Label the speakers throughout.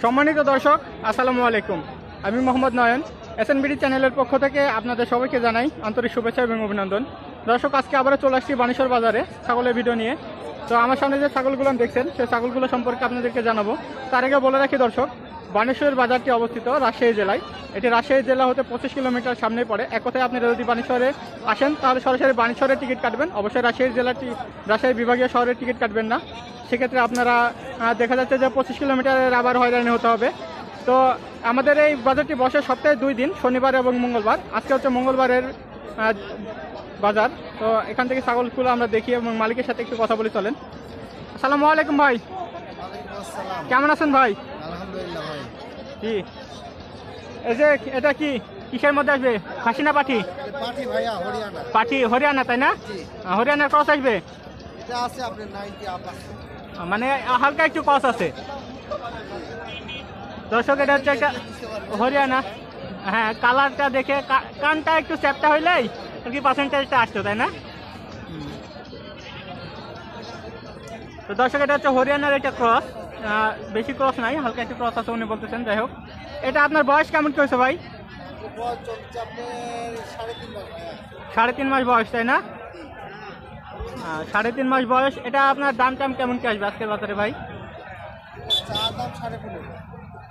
Speaker 1: সম্মানিত দর্শক, আসসালামু আলাইকুম। আমি মোহাম্মদ নয়ন এসএনবিডি চ্যানেলের পক্ষ থেকে আপনাদের সবাইকে জানাই আন্তরিক শুভেচ্ছা এবং অভিনন্দন। দর্শক, আজকে আবারও চলে আসছি বানেশ্বর বাজারে ছাগলের ভিডিও নিয়ে। তো আমার সামনে যে ছাগলগুলো দেখছেন, সেই ছাগলগুলো সম্পর্কে আপনাদেরকে জানাব। তার আগে বলে রাখি দর্শক বানেশ্বর বাজারটি অবস্থিত রাজশাহী জেলায়। এটি রাজশাহী জেলা হতে পঁচিশ কিলোমিটার সামনে পড়ে। এক কথায় আপনারা যদি বানেশ্বরে আসেন তাহলে সরাসরি বানেশ্বরের টিকিট কাটবেন। অবশ্যই রাজশাহী জেলাটি রাজশাহী বিভাগীয় শহরের টিকিট কাটবেন না। সেক্ষেত্রে আপনারা দেখা যাচ্ছে যে পঁচিশ কিলোমিটারের আবার হয়রানি হতে হবে। তো আমাদের এই বাজারটি বসে সপ্তাহে দুই দিন শনিবার এবং মঙ্গলবার। আজকে হচ্ছে মঙ্গলবারের বাজার। তো এখান থেকে ছাগলগুলো আমরা দেখি এবং মালিকের সাথে একটু কথা বলে চলেন। আসসালামু আলাইকুম ভাই। কেমন আছেন ভাই?
Speaker 2: আলহামদুলিল্লাহ ভাই
Speaker 1: কি? এই যে এটা কি? কিসের মধ্যে আসবে? খাসি না পাঠি?
Speaker 2: পাঠি ভাইয়া হরিয়ানা।
Speaker 1: পাঠি হরিয়ানা তাই না? হরিয়ানার ক্রস আসবে?
Speaker 2: আছে আপনার নাইনটি
Speaker 1: মানে হালকা একটু ক্রস আছে। দর্শক এটা হচ্ছে একটা হরিয়ানা। হ্যাঁ কালারটা দেখে কানটা একটু চ্যাপটা হইলেই আর কি পার্সেন্টেজটা আসতো তাই না? তো দর্শক এটা হচ্ছে হরিয়ানার একটা ক্রস বেশি ক্রস নাই, হালকা একটু ক্রস আছে উনি বলতেছেন, যাই হোক। এটা আপনার বয়স কেমন কি ভাই?
Speaker 2: সাড়ে তিন মাস
Speaker 1: বয়স, তাই না? সাড়ে তিন মাস বয়স, এটা আপনার দাম টাম কেমন কি আসবে আজকের বাজারে ভাই?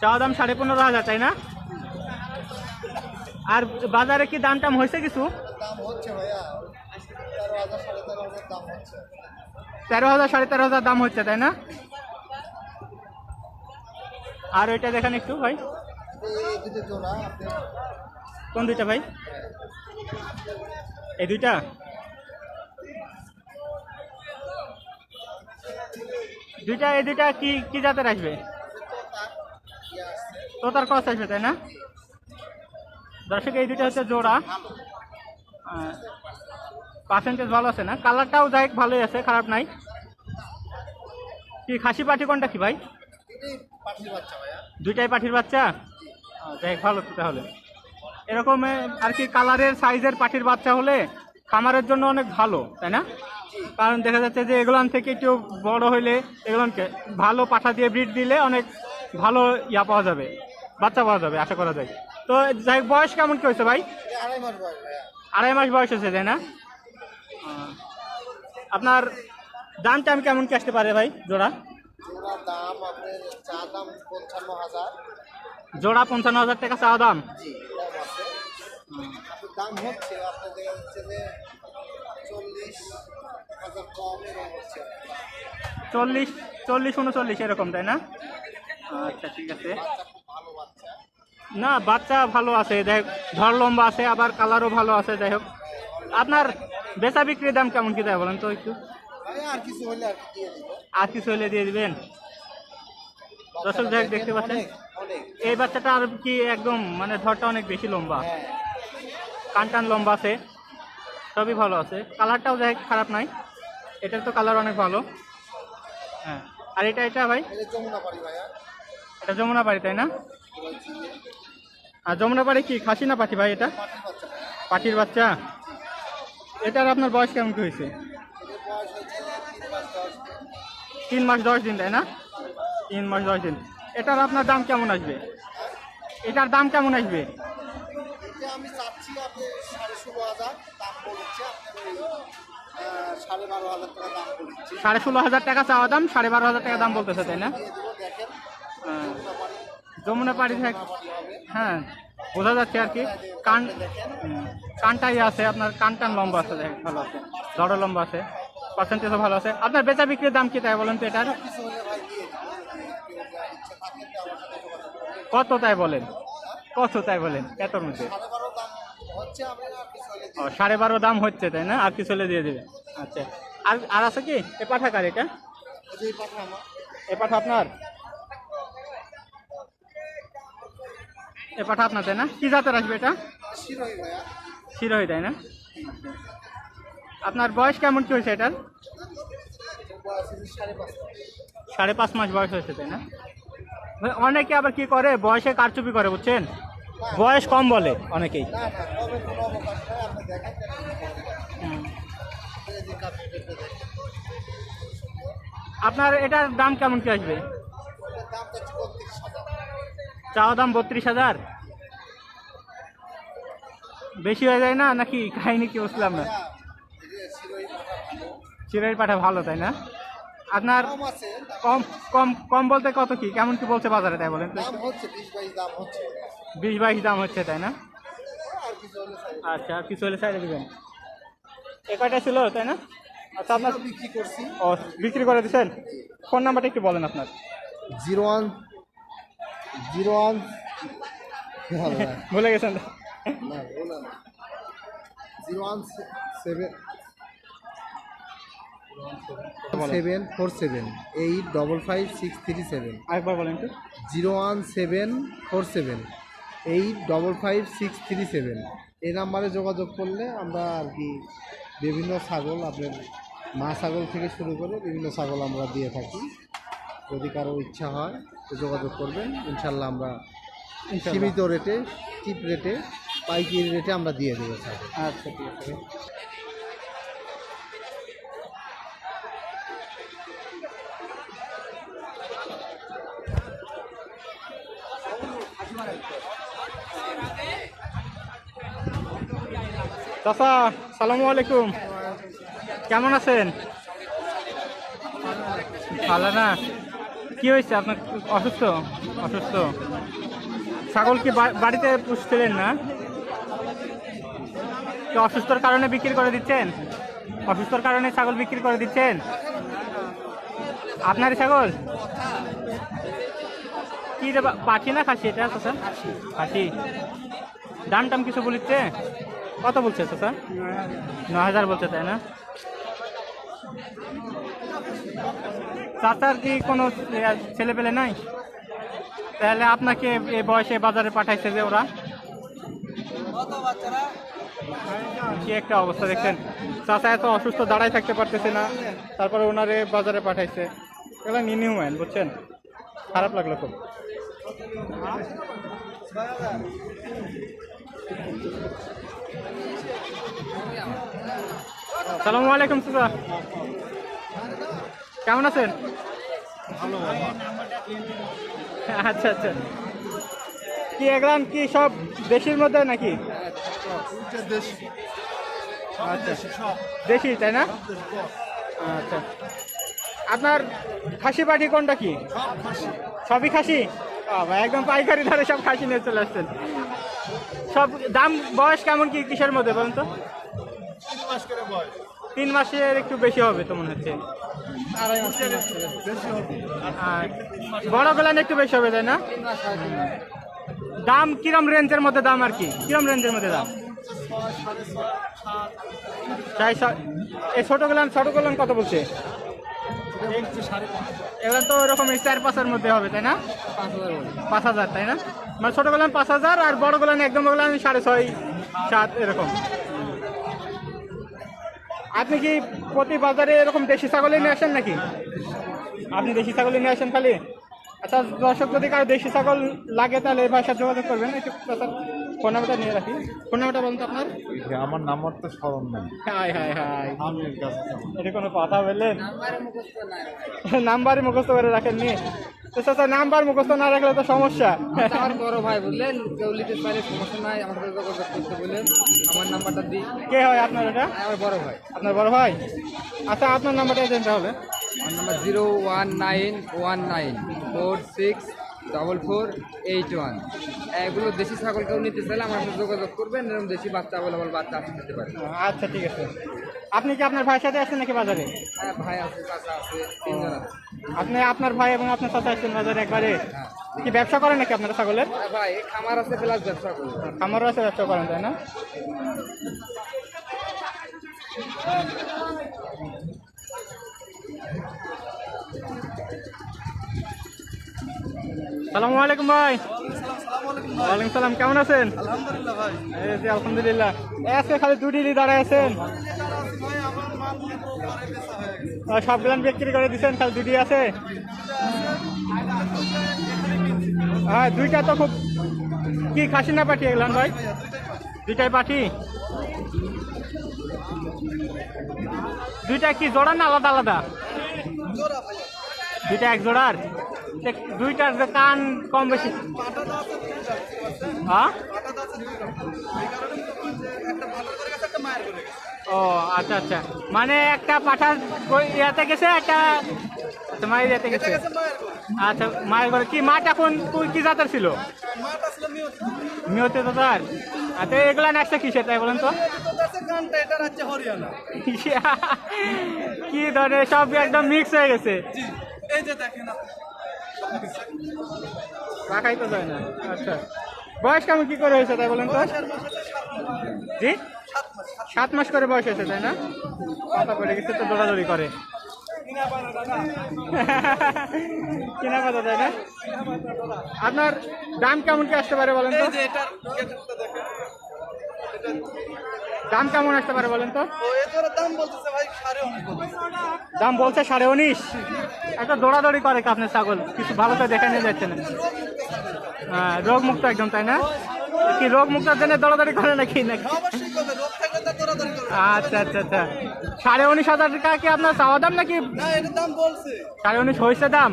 Speaker 2: চা দাম সাড়ে পনেরো
Speaker 1: হাজার, তাই না? আর বাজারে কি দাম টাম হয়েছে কিছু?
Speaker 2: তেরো হাজার সাড়ে তেরো হাজার দাম হচ্ছে,
Speaker 1: তাই না? আর ওইটা দেখেন একটু, ভাই। কোন দুইটা, ভাই? এই দুইটা? দুইটা, এই দুইটা কি কি জাতের আসবে?
Speaker 2: আসছে
Speaker 1: তোতার ক্রস আসবে, তাই না? দর্শক, এই দুইটা হচ্ছে জোড়া। পার্সেন্টেজ ভালো আছে না? কালারটাও যাই ভালোই আছে, খারাপ নাই। কি, খাসি পাঠি কোনটা কি, ভাই? দুইটাই পাঠির বাচ্চা যাই ভালো তো তাহলে। এরকম আর কি কালারের সাইজের পাঠির বাচ্চা হলে খামারের জন্য অনেক ভালো তাই না? কারণ দেখা যাচ্ছে যে এগুলান থেকে একটু বড় হইলে এগুলানকে ভালো পাঠা দিয়ে ব্রিড দিলে অনেক ভালো ইয়া পাওয়া যাবে বাচ্চা পাওয়া যাবে আশা করা যায়। তো যাই বয়স কেমন কি হয়েছে ভাই?
Speaker 2: আড়াই মাস বয়স ভাইয়া।
Speaker 1: আড়াই মাস বয়স হয়েছে তাই না? আপনার দাম টাম কেমন কি আসতে পারে ভাই জোড়া?
Speaker 2: জোড়ার দাম আপনার চা দাম পঞ্চান্ন হাজার।
Speaker 1: জোড়া পঞ্চান্ন হাজার টাকা চাওয়া দাম?
Speaker 2: জি কম আছে। দাম হচ্ছে আপনার দেখা যাচ্ছে যে চল্লিশ হাজার কম এরকম হচ্ছে।
Speaker 1: চল্লিশ চল্লিশ উনচল্লিশ এরকম তাই না? আচ্ছা ঠিক আছে।
Speaker 2: বাচ্চা ভালো
Speaker 1: না বাচ্চা ভালো আছে যাই হোক ধর লম্বা আছে আবার কালারও ভালো আছে যাই হোক। আপনার বেচা বিক্রির দাম কেমন কি দেয় বলেন তো একটু।
Speaker 2: আর কিছু হলে দিয়ে
Speaker 1: দিবেন? দর্শক যাই দেখতে পাচ্ছেন? এই বাচ্চাটা আর কি একদম মানে ধরটা অনেক বেশি লম্বা।
Speaker 2: হ্যাঁ।
Speaker 1: কান টান লম্বা আছে সবই ভালো আছে। কালারটাও যাই খারাপ নাই। এটার তো কালার অনেক ভালো। হ্যাঁ। আর এটা এটা ভাই?
Speaker 2: এটা যমুনা
Speaker 1: বাড়ি তাই না? আর যমুনা বাড়ি কি খাসি না পাঠি ভাই এটা?
Speaker 2: পাটির বাচ্চা।
Speaker 1: এটার আপনার বয়স কেমন কি হয়েছে?
Speaker 2: তিন মাস দশ দিন।
Speaker 1: তাই না? তিন মাস দশ দিন। এটার আপনার দাম কেমন আসবে? এটার দাম কেমন আসবে?
Speaker 2: আমি চাচ্ছি আপনি সাড়ে ষোলো হাজার দাম বলছে সাড়ে
Speaker 1: ষোলো হাজার টাকা চাওয়া দাম সাড়ে বারো হাজার টাকা দাম বলতেছে তাই না? হ্যাঁ।
Speaker 2: যমুনা পাড়ি
Speaker 1: থাক হ্যাঁ বোঝা যাচ্ছে আর কি। কান কানটাই আছে আপনার কান টান লম্বা আছে ভালো আছে। জড়ো লম্বা আছে। পার্সেন্টেজও ভালো আছে। আপনার বেচা বিক্রির দাম কি তাই বলেন তো এটার? কত তাই বলেন? কত তাই বলেন? এতর মধ্যে। ও সাড়ে বারো দাম হচ্ছে তাই না? আর কিছু হলে দিয়ে দেবে। আচ্ছা। আর আর আছে কি? এ পাঠা কার এটা? এ পাঠা আপনার? এ পাঠা আপনার তাই না? কি জাতের আসবে এটা? শিরোহী তাই না? আপনার বয়স কেমন কি হয়েছে এটার?
Speaker 2: সাড়ে পাঁচ মাস।
Speaker 1: বয়স হয়েছে, তাই না? অনেকে আবার কি করে? বয়সে কারচুপি করে, বুঝছেন? বয়স কম বলে অনেকেই। আপনার এটার দাম কেমন কি আসবে? চাওয়া দাম বত্রিশ হাজার? বেশি হয়ে যায় না? নাকি কাহিনি কি বুঝলাম না। চিরাই পাঠা ভালো তাই না? আপনার
Speaker 2: কম
Speaker 1: কম কম বলতে কত কি? কেমন কি বলছে বাজারে তাই বলেন।
Speaker 2: বিশ বাইশ দাম হচ্ছে।
Speaker 1: তাই না? আচ্ছা আর কিছু হলে সাইডে দিবেন। এ কয়টা ছিল তাই না? আচ্ছা আপনার
Speaker 2: বিক্রি করছি।
Speaker 1: ও বিক্রি করে দিচ্ছেন ফোন নাম্বারটা একটু বলেন আপনার।
Speaker 2: Zero one zero one.
Speaker 1: ভুলে গেছেন?
Speaker 2: Zero one seven seven four seven eight double five six three seven.
Speaker 1: আরেকবার বলেন তো
Speaker 2: zero one seven four seven eight double five six three seven. এই নাম্বারে যোগাযোগ করলে আমরা আর কি বিভিন্ন ছাগল আপনার মা ছাগল থেকে শুরু করে বিভিন্ন ছাগল আমরা দিয়ে থাকি। যদি কারও ইচ্ছা হয় তো যোগাযোগ করবেন। ইনশাল্লাহ আমরা সীমিত রেটে চিপ রেটে পাইকারি রেটে আমরা দিয়ে দেবো ছাগল।
Speaker 1: আচ্ছা ঠিক আছে। চাচা সালামু আলাইকুম। কেমন আছেন? ভালো না? কি হয়েছে? আপনার অসুস্থ? অসুস্থ। ছাগল কি বাড়িতে পুষছিলেন না? কি অসুস্থর কারণে বিক্রি করে দিচ্ছেন? অসুস্থর কারণে ছাগল বিক্রি করে দিচ্ছেন? আপনারই ছাগল? কি পাঠি না খাসি এটা চাচা? খাসি। দাম টাম কিছু বলিচ্ছে? কত বলছে চাচা? ন হাজার বলছে, তাই না? চাচার কি কোনো ছেলে পেলে নাই? তাহলে আপনাকে এই বয়সে বাজারে পাঠাইছে যে ওরা? কি একটা অবস্থা দেখছেন? চাচা এত অসুস্থ দাঁড়ায় থাকতে পারতেছে না, তারপরে ওনারে বাজারে পাঠাইছে। এগুলো নিনিউম্যান বুঝছেন? খারাপ লাগল খুব সালামু আলাইকুম, চাচা। কেমন আছেন? আচ্ছা আচ্ছা। কি এগুলান, কি সব দেশির মধ্যে নাকি? আচ্ছা। দেশি, তাই না? আচ্ছা। আপনার খাসি পাটি কোনটা কি? সবই খাসি? একদম পাইকারি ধরে সব খাসি নিয়ে চলে আসছেন। সব দাম, বয়স কেমন কি কিসের মধ্যে, বলুন তো? তিন মাসের একটু বেশি হবে তো মনে হচ্ছে। আর বড় গোলান একটু বেশি হবে তাই না? দাম কিরম রেঞ্জের মধ্যে দাম আর কি? কিরম রেঞ্জের মধ্যে দাম? চাই এই ছোট গোলান ছোট গোলান কত বলছে? এবার তো ওরকম চার পাঁচের মধ্যে হবে তাই না? পাঁচ হাজার তাই না? মানে ছোট গোলান পাঁচ হাজার আর বড় গোলান একদম গোলান সাড়ে ছয় সাত এরকম। আপনি কি প্রতি বাজারে এরকম দেশি ছাগলই নিয়ে আসেন নাকি? আপনি দেশি ছাগলই নিয়ে আসেন খালি? আচ্ছা দর্শক যদি কারও দেশি ছাগল লাগে তাহলে এই ভাষার যোগাযোগ করবেন। একটু ফোন নাম্বারটা নিয়ে রাখি। ফোন নাম্বারটা বলুন তো আপনার।
Speaker 3: আমার নাম্বার তো স্মরণ নেই।
Speaker 1: হাই হাই হাই। এটা কোনো কথা বললেন? নাম্বারই মুখস্থ করে রাখেননি। তো চাচা নাম্বার মুখস্থ না রাখলে তো সমস্যা।
Speaker 4: আমার বড় ভাই বুঝলেন কেউ লিখতে পারে সমস্যা নাই আমার সাথে যোগাযোগ করতে বললেন। আমার নাম্বারটা দিই
Speaker 1: কে হয় আপনার এটা?
Speaker 4: আমার বড় ভাই।
Speaker 1: আপনার বড় ভাই? আচ্ছা আপনার নাম্বারটা দিন তাহলে।
Speaker 4: আমার number zero one nine one nine four six double four eight one. এগুলো দেশি ছাগল কেউ নিতে চাইলে আমার সাথে যোগাযোগ করবেন এরকম দেশি বাচ্চা অ্যাভেলেবল বাচ্চা আপনি নিতে পারেন।
Speaker 1: আচ্ছা ঠিক আছে। আপনি কি আপনার ভাইয়ের সাথে আসছেন নাকি বাজারে?
Speaker 4: হ্যাঁ ভাই আছে চাচা আছে তিনজন আছে।
Speaker 1: আপনি আপনার ভাই এবং আপনার সাথে আসছেন বাজারে একবারে? কি ব্যবসা করেন নাকি আপনারা ছাগলের?
Speaker 4: হ্যাঁ ভাই খামার আছে প্লাস ব্যবসা করি।
Speaker 1: আমারও আছে ব্যবসা করেন তাই না? সালামু আলাইকুম ভাই। ওয়ালাইকুম সালাম কেমন আছেন?
Speaker 2: আলহামদুলিল্লাহ ভাই।
Speaker 1: এই যে আলহামদুলিল্লাহ। আজকে খালি দুটি দাঁড়ায় আছেন। সবগুলান বিক্রি করে দিচ্ছেন খালি দুটি আছে? হ্যাঁ দুইটা তো খুব কি খাসি না পাঠিয়ে গেলাম ভাই? দুইটাই পাঠি দুইটা কি জোড়া না আলাদা আলাদা? দুইটা এক জোড়ার? দুইটার যে কান কম বেশি। হ্যাঁ? ও আচ্ছা আচ্ছা। মানে একটা পাঠার ইয়াতে গেছে একটা মায়ের ইয়াতে গেছে? আচ্ছা মায়ের ঘরে। কি মাটা কোন কি জাতের ছিল? নিয়তে তো তার আচ্ছা এগুলা নেক্সটটা কিসের তাই বলেন তো? কি ধরে সব একদম মিক্স হয়ে গেছে। রাখাই তো যায় না। আচ্ছা। বয়স কেমন? কি করে হয়েছে তাই বলেন তো? জি? সাত মাস। করে বয়স হয়েছে তাই না? কথা পড়ে গেছে তো দৌড়াদৌড়ি করে। কিনা কথা তাই না? আপনার দাম কেমন কি আসতে পারে বলেন তো? দাম কেমন আসতে পারে বলেন তো? দাম বলছে সাড়ে উনিশ। একটা দৌড়াদৌড়ি করে আপনার ছাগল কিছু ভালো করে দেখা নিয়ে যাচ্ছে না। রোগ মুক্ত একদম তাই না? কি রোগ মুক্তার জন্য দৌড়াদৌড়ি করে নাকি নাকি? আচ্ছা আচ্ছা আচ্ছা। সাড়ে উনিশ হাজার টাকা কি আপনার চাওয়া দাম নাকি? সাড়ে উনিশ হয়েছে দাম?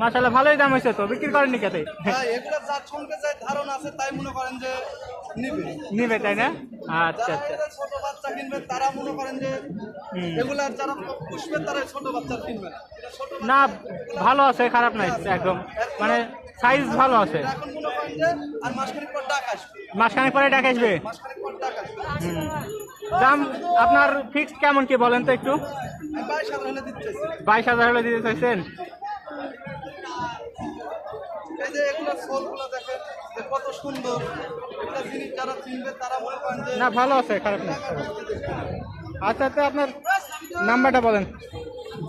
Speaker 1: মাসাল্লাহ ভালোই দাম হয়েছে তো বিক্রি করেননি কেতে নিবে। তাই না? আচ্ছা আচ্ছা।
Speaker 5: ছোট বাচ্চা কিনবে তারা মনে করেন যে এগুলার যারা পুষবে তারা ছোট বাচ্চা কিনবে না
Speaker 1: ভালো আছে খারাপ নাই একদম। মানে সাইজ ভালো আছে।
Speaker 5: মাসখানেক পরে ডাক আসবে।
Speaker 1: দাম আপনার ফিক্সড কেমন কি বলেন তো একটু?
Speaker 5: বাইশ হাজার হলে
Speaker 1: দিতে চাইছেন? না ভালো আছে খারাপ না। আচ্ছা তো আপনার নাম্বারটা বলেন।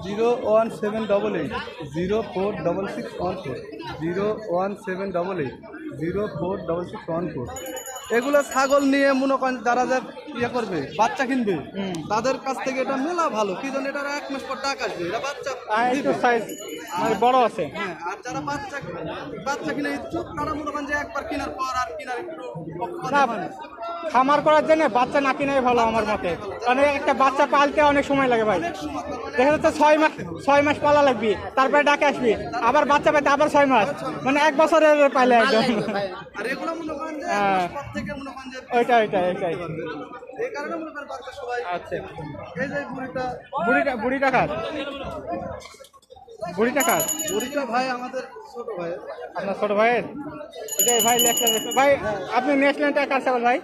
Speaker 2: Zero one seven double eight zero four double six one four zero one seven double eight zero four double six one four.
Speaker 5: এগুলো ছাগল নিয়ে মনে করেন যারা যে ইয়ে করবে বাচ্চা কিনবে তাদের কাছ থেকে এটা মেলা ভালো। কি জন্য এটা এক মাস পর ডাক আসবে? এটা বাচ্চা
Speaker 1: সাইজ মানে বড় আছে।
Speaker 5: হ্যাঁ আর যারা বাচ্চা বাচ্চা কিনে ইচ্ছুক তারা মনে করেন যে একবার কেনার পর আর কেনার একটু
Speaker 1: খামার করার জন্য বাচ্চা না কিনাই ভালো আমার মতে। কারণ একটা বাচ্চা পালতে অনেক সময় লাগে ভাই। দেখা যাচ্ছে ছয় মাস ছয় মাস পালা লাগবি তারপরে ডাকে আসবি আবার বাচ্চা পাইতে আবার ছয় মাস। মানে এক বছরের পাইলে একদম।
Speaker 5: মনে
Speaker 1: হ্যাঁ।
Speaker 5: মনে
Speaker 1: ওইটা ওইটা ওইটাই
Speaker 5: এই কারণে মনে করেন বাচ্চা সবাই
Speaker 1: আচ্ছা।
Speaker 5: এই যে বুড়িটা
Speaker 1: বুড়িটা বুড়িটা বুড়িটা খাত
Speaker 5: বুড়িটা ভাই আমাদের ছোট ভাই
Speaker 1: আপনার ছোট ভাইয়ের? এটাই ভাই লেখলেন ভাই আপনি নেসলেনটা কার ছাগল ভাই?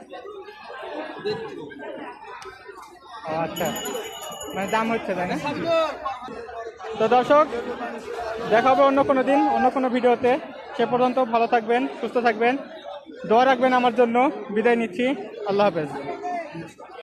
Speaker 1: আচ্ছা। মানে দাম হচ্ছে তাই না? তো দর্শক দেখা হবে অন্য কোনো দিন, অন্য কোনো ভিডিওতে। সে পর্যন্ত ভালো থাকবেন, সুস্থ থাকবেন। দোয়া রাখবেন আমার জন্য। বিদায় নিচ্ছি। আল্লাহ হাফেজ।